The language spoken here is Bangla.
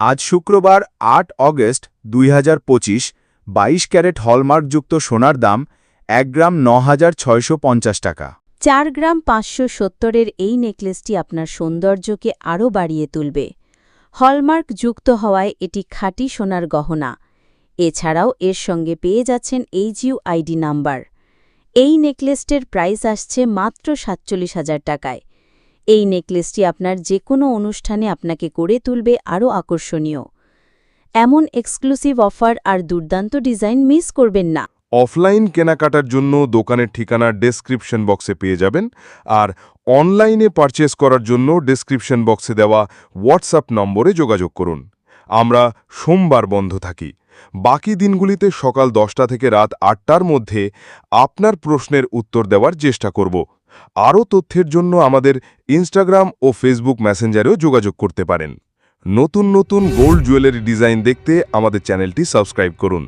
আজ শুক্রবার আট অগস্ট দুই হাজার পঁচিশ বাইশ ক্যারেট হলমার্কযুক্ত সোনার দাম এক গ্রাম ন হাজার ছয়শো পঞ্চাশ টাকা। চার গ্রাম পাঁচশো সত্তরের এই নেকলেসটি আপনার সৌন্দর্যকে আরও বাড়িয়ে তুলবে। হলমার্ক যুক্ত হওয়ায় এটি খাঁটি সোনার গহনা। এছাড়াও এর সঙ্গে পেয়ে যাচ্ছেন এইচইউ আইডি নাম্বার। এই নেকলেসটির প্রাইস আসছে মাত্র সাতচল্লিশ হাজার টাকায়। এই নেকলেসটি আপনার যে কোনো অনুষ্ঠানে আপনাকে করে তুলবে আরও আকর্ষণীয়। এমন এক্সক্লুসিভ অফার আর দুর্দান্ত ডিজাইন মিস করবেন না। অফলাইন কেনাকাটার জন্য দোকানের ঠিকানা ডেসক্রিপশন বক্সে পেয়ে যাবেন আর অনলাইনে পারচেস করার জন্য ডেসক্রিপশন বক্সে দেওয়া হোয়াটসঅ্যাপ নম্বরে যোগাযোগ করুন। আমরা সোমবার বন্ধ থাকি। বাকি দিনগুলিতে সকাল দশটা থেকে রাত আটটার মধ্যে আপনার প্রশ্নের উত্তর দেওয়ার চেষ্টা করব। আরও তথ্যের জন্য আমাদের ইনস্টাগ্রাম ও ফেসবুক ম্যাসেঞ্জারেও যোগাযোগ করতে পারেন। নতুন নতুন গোল্ড জুয়েলারি ডিজাইন দেখতে আমাদের চ্যানেলটি সাবস্ক্রাইব করুন।